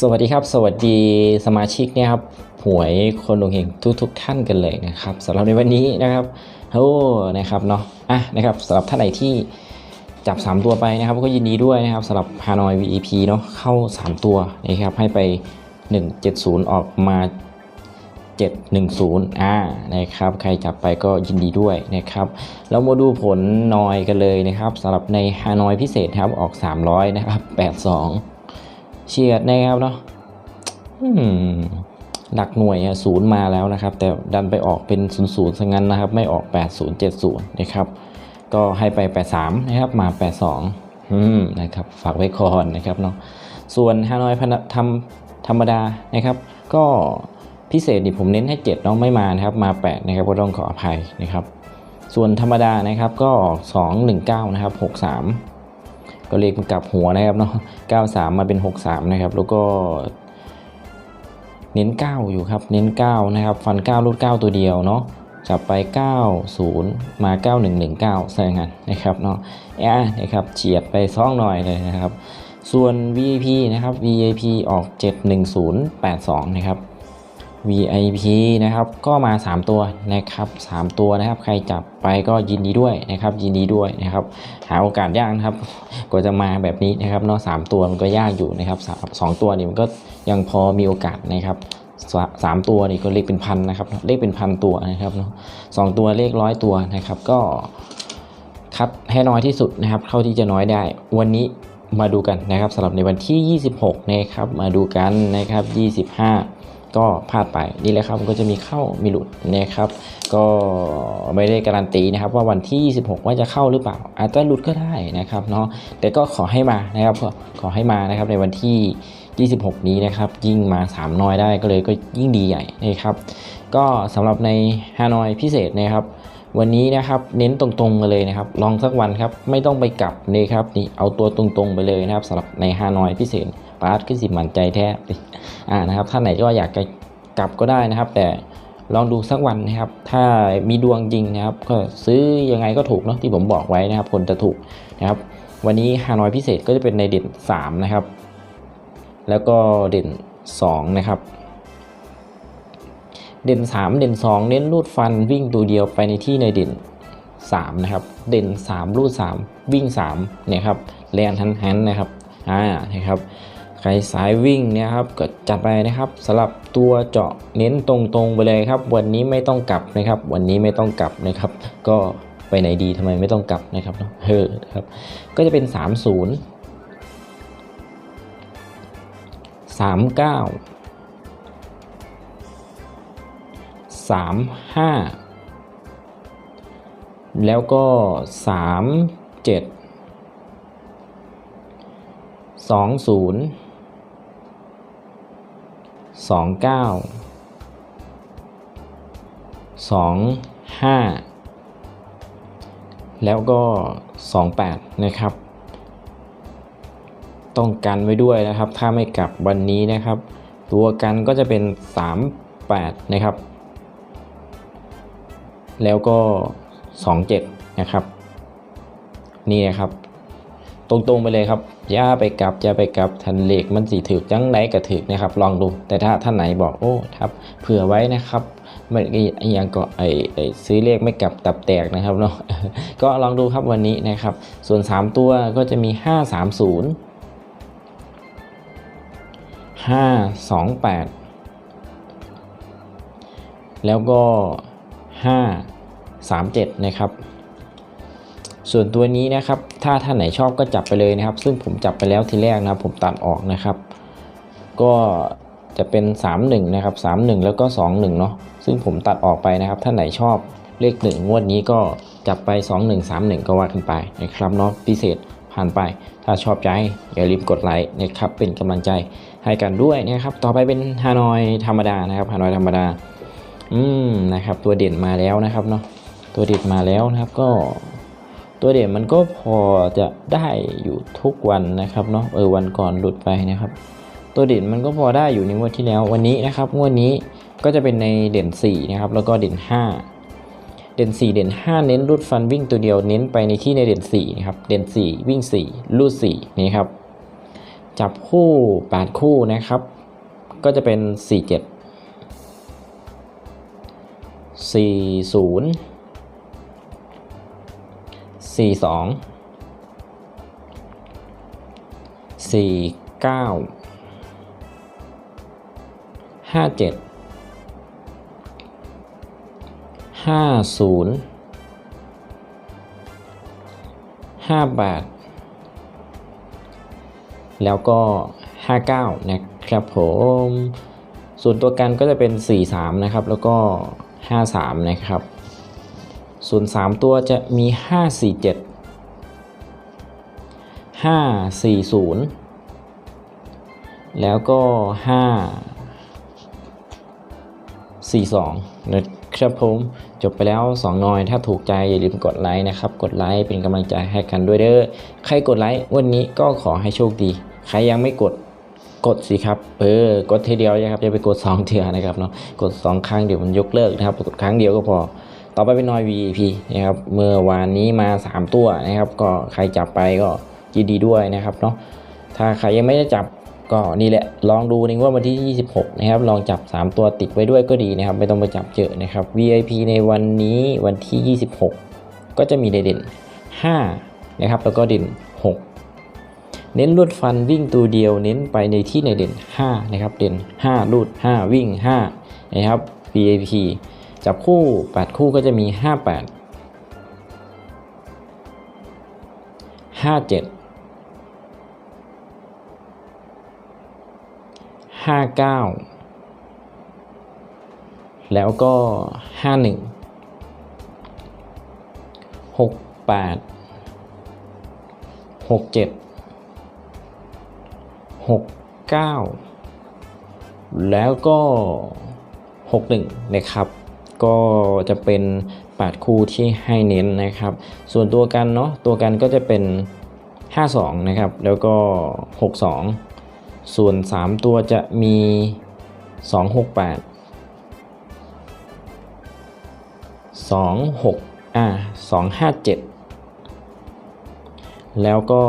สวัสดีครับ สวัสดีสมาชิกเนี่ยครับหวยคนดวงเฮงทุกทุกท่านกันเลยนะครับสำหรับในวันนี้นะครับโอ้นะครับเนาะอะนะครับสำหรับท่านไหนที่จับ 3 ตัวไปนะครับ ก็ยินดีด้วยนะครับสำหรับฮานอย VEP เนาะเข้า 3 ตัวนะครับให้ไป 170 ออกมา 710อ่านะครับใครจับไปก็ยินดีด้วยนะครับแล้วมาดูผลนอยกันเลยนะครับสำหรับในฮานอยพิเศษครับออก 300นะครับ82 เฉียดนะครับเนาะหลักหน่วยอะศูนย์มาแล้วนะครับ แต่ดันไปออกเป็น0ูนย์ศูนย์ซะงั้นนะครับ ไม่ออก 8070 นะครับ ก็ให้ไป 83 นะครับ มา 82อืมนะครับ ฝากไว้ก่อนนะครับเนาะส่วนฮานอยพันธรรมธรรมดานะครับ ก็พิเศษนี่ผมเน้นให้7เน้องไม่มานะครับ มา 8 นะครับ ก็ต้องขออภัยนะครับ ส่วนธรรมดานะครับก็ออก219 นะครับ 63 ก็เลขมันกลับหัวนะครับเนาะ93 มาเป็น 63 นะครับ แล้วก็ เน้น 9 อยู่ครับ เน้น 9 นะครับ ฟัน 9 รูด 9 ตัวเดียวเนาะจับไป 90 มา 9119ซะอย่างนั้นนะครับเนาะแอะนะครับเฉียดไปซ่องหน่อยเลยนะครับ ส่วน VIP นะครับ VIP ออก 71082 นะครับ VIP นะครับก็มา 3 ตัวนะครับ 3 ตัวนะครับ ใครจับไปก็ยินดีด้วยนะครับ ยินดีด้วยนะครับ หาโอกาสยากนะครับกว่าจะมาแบบนี้นะครับเนาะสามตัวมันก็ยากอยู่นะครับสองตัวนี่มันก็ยังพอมีโอกาสนะครับสาสามตัวนี่ก็เลขเป็นพันนะครับ เลขเป็นพันตัวนะครับเนาะสองตัวเลขร้อยตัวนะครับ ก็คัดให้น้อยที่สุดนะครับ เท่าที่จะน้อยได้ วันนี้มาดูกันนะครับสำหรับในวันที่ 26นะครับมาดูกันนะครับ 25 ก็พลาดไปนี่แหละครับมันก็จะมีเข้ามีหลุดนะครับ ก็ไม่ได้การันตีนะครับ ว่าวันที่ 26 ว่าจะเข้าหรือเปล่า อาจจะหลุดก็ได้นะครับเนาะแต่ก็ขอให้มานะครับขอขอให้มานะครับในวันที่ 26 นี้นะครับ ยิ่งมา 3 น้อยได้ก็เลยก็ยิ่งดีใหญ่นะครับ ก็สำหรับในฮานอยพิเศษนะครับวันนี้นะครับเน้นตรงๆมาเลยนะครับ ลองสักวันครับไม่ต้องไปกลับเลยครับนี่เอาตัวตรงๆไปเลยนะครับสำหรับในฮานอยพิเศษ ปาร์ตขึ้นสิมันใจแท้อ่านะครับท่านไหนก็อยากจะกลับก็ได้นะครับ แต่ลองดูสักวันนะครับ ถ้ามีดวงจริงนะครับ ก็ซื้อยังไงก็ถูกเนาะที่ผมบอกไว้นะครับผลจะถูกนะครับ วันนี้ฮานอยพิเศษก็จะเป็นในเด่น 3 นะครับ แล้วก็เด่น 2 นะครับ เด่น 3 เด่น 2 เน้นรูดฟันวิ่งตัวเดียวไปในที่ในเด่น 3 นะครับ เด่น 3 รูด 3 วิ่ง3เนี่ยครับแลนทันหันนะครับอ่านะครับ ใครสายวิ่งเนี่ยครับก็จัดไปนะครับสำหรับตัวเจาะเน้นตรงๆไปเลยครับ วันนี้ไม่ต้องกลับนะครับ วันนี้ไม่ต้องกลับนะครับ ก็ไปไหนดีทำไมไม่ต้องกลับนะครับเนาะเฮ้อครับ ก็จะเป็น 30 39สามห้าแล้วก็สามเจ็ด สองเก้าสองห้าแล้วก็สองแปดนะครับ ต้องกันไว้ด้วยนะครับ ถ้าไม่กลับวันนี้นะครับ ตัวกันก็จะเป็น 38 นะครับ แล้วก็ 27 นะครับ นี่นะครับ ตรงๆไปเลยครับอย่าไปกลับอย่าไปกลับทันเลขมันสีถือจังไหนก็ถือนะครับ ลองดูแต่ถ้าท่านไหนบอกโอ้ครับเผื่อไว้นะครับม่ไอ้ยังก็ไอ้ไอ้ซื้อเลขไม่กลับตับแตกนะครับเนาะก็ลองดูครับวันนี้นะครับ ส่วน 3 ตัวก็จะมี 530ห้าสองแปดแล้วก็ห้าสามเจ็ดนะครับ ส่วนตัวนี้นะครับ ถ้าท่านไหนชอบก็จับไปเลยนะครับ ซึ่งผมจับไปแล้วทีแรกนะครับผมตัดออกนะครับ ก็จะเป็น 31 นะครับ 31 แล้วก็ 21 เนาะซึ่งผมตัดออกไปนะครับ ท่านไหนชอบเลข 1 งวดนี้ก็จับไป 21 31 ก็ว่ากันไปนะครับเนาะพิเศษผ่านไป ถ้าชอบใจอย่าลืมกดไลค์นะครับเป็นกำลังใจให้กันด้วยนะครับ ต่อไปเป็นฮานอยธรรมดานะครับฮานอยธรรมดา อืมนะครับ ตัวเด่นมาแล้วนะครับเนาะตัวเด่นมาแล้วนะครับก็ ตัวเด่นมันก็พอจะได้อยู่ทุกวันนะครับเนาะเออวันก่อนหลุดไปนะครับ ตัวเด่นมันก็พอได้อยู่ในงวดที่แล้ววันนี้นะครับงวดนี้ก็จะเป็นในเด่น4นะครับแล้วก็เด่น 5 เด่น 4 เด่น 5 เน้นรูดฟันวิ่งตัวเดียวเน้นไปในที่ในเด่น4นะครับเด่น 4 วิ่ง 4 รูด4นี่ครับจับคู่ 8 คู่นะครับ ก็จะเป็น 4 7 4 0 4 2 4 9 5 7 5 0 5 8แล้วก็ 59 นะครับผม ส่วนตัวกันก็จะเป็น 43 นะครับ แล้วก็ 53 นะครับ ส่วน3ตัวจะมี 547 540 แล้วก็ 542 นะครับผม จบไปแล้ว 2นอย ถ้าถูกใจอย่าลืมกดไลค์นะครับ กดไลค์เป็นกำลังใจให้กันด้วยเด้อ ใครกดไลค์วันนี้ก็ขอให้โชคดี ใครยังไม่กดกดสิครับ เออ กดทีเดียวนะครับ อย่าไปกด2เทื่อนะครับเนาะ กด 2 ครั้งเดี๋ยวมันยกเลิกนะครับ กดครั้งเดียวก็พอ ต่อไปเป็นนอย VIP นะครับเมื่อวานนี้มา 3 ตัวนะครับ ก็ใครจับไปก็ยินดีด้วยนะครับเนาะถ้าใครยังไม่ได้จับก็นี่แหละลองดูในงวดวันที่ 26 นะครับ ลองจับ 3 ตัวติดไว้ด้วยก็ดีนะครับ ไม่ต้องไปจับเยอะนะครับ VIP ในวันนี้วันที่ 26 ก็จะมีเด่น 5 นะครับ แล้วก็เด่น 6 เน้นลวดฟันวิ่งตัวเดียวเน้นไปในที่ในเด่น 5 นะครับ เด่น 5 ลูด 5 วิ่ง 5 นะครับ VIP จับคู่ 8 คู่ก็จะมี 58 57ห้าเก้าแล้วก็ห้าหนึ่งหกแปดหกเจ็ดหกเก้าแล้วก็หกหนึ่งนะครับ ก็จะเป็น8คู่ที่ให้เน้นนะครับ ส่วนตัวกันเนาะตัวกันก็จะเป็น 52 นะครับ แล้วก็ 62 ส่วน 3 ตัวจะมี 268 26อ่า257 แล้วก็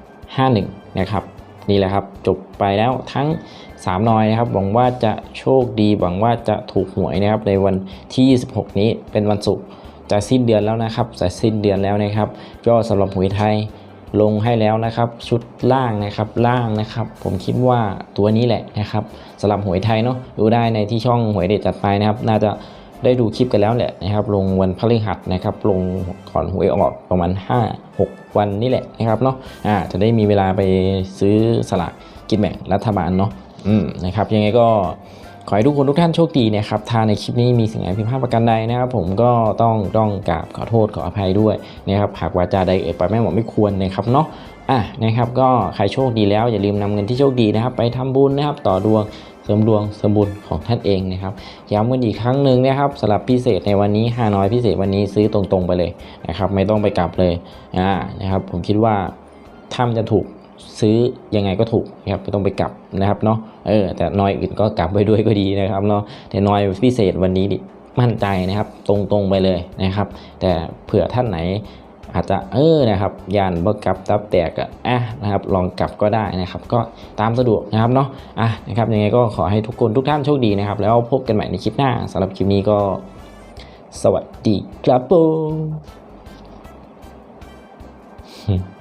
251 นะครับ นี่แหละครับ จบไปแล้วทั้ง 3นอยนะครับหวังว่าจะโชคดีหวังว่าจะถูกหวยนะครับในวันที่ 26 นี้เป็นวันศุกร์จะสิ้นเดือนแล้วนะครับจะสิ้นเดือนแล้วนะครับก็สำหรับหวยไทยลงให้แล้วนะครับ ชุดล่างนะครับล่างนะครับ ผมคิดว่าตัวนี้แหละนะครับสำหรับหวยไทยเนาะดูได้ในที่ช่องหวยเด็ดจัดไปนะครับ น่าจะได้ดูคลิปกันแล้วแหละนะครับ ลงวันพฤหัสนะครับ ลงก่อนหวยออกประมาณ 5 6 วันนี่แหละนะครับเนาะอ่าจะได้มีเวลาไปซื้อสลากกินแบ่งรัฐบาลเนาะ นะครับยังไงก็ขอให้ทุกคนทุกท่านโชคดีนะครับถ้าในคลิปนี้มีสิ่งไหนผิดพลาดประการใดนะครับผมก็ต้องต้องกราบขอโทษขออภัยด้วยนะครับหากวาจาใดเอ่ยไปไม่เหมาะไม่ควรนะครับเนาะอะนะครับก็ใครโชคดีแล้วอย่าลืมนำเงินที่โชคดีนะครับ ไปทำบุญนะครับต่อดวงเสริมดวงเสริมบุญของท่านเองนะครับย้ำกันอีกครั้งหนึ่งนะครับสำหรับพิเศษในวันนี้ฮาน้อยพิเศษวันนี้ซื้อตรงๆไปเลยนะครับไม่ต้องไปกลับเลยอ่านะครับผมคิดว่าถ้ามันจะถูก ซื้อยังไงก็ถูกนะครับไม่ต้องไปกลับนะครับเนาะเออแต่นอยอื่นก็กลับไปด้วยก็ดีนะครับเนาะแต่นอยพิเศษวันนี้มั่นใจนะครับ ตรงๆไปเลยนะครับ แต่เผื่อท่านไหนอาจจะเออนะครับยานบ่กลับตับแตกอะอะนะครับลองกลับก็ได้นะครับ ก็ตามสะดวกนะครับเนาะอะนะครับยังไงก็ขอให้ทุกคนทุกท่านโชคดีนะครับ แล้วพบกันใหม่ในคลิปหน้าสำหรับคลิปนี้ก็ สวัสดีครับผม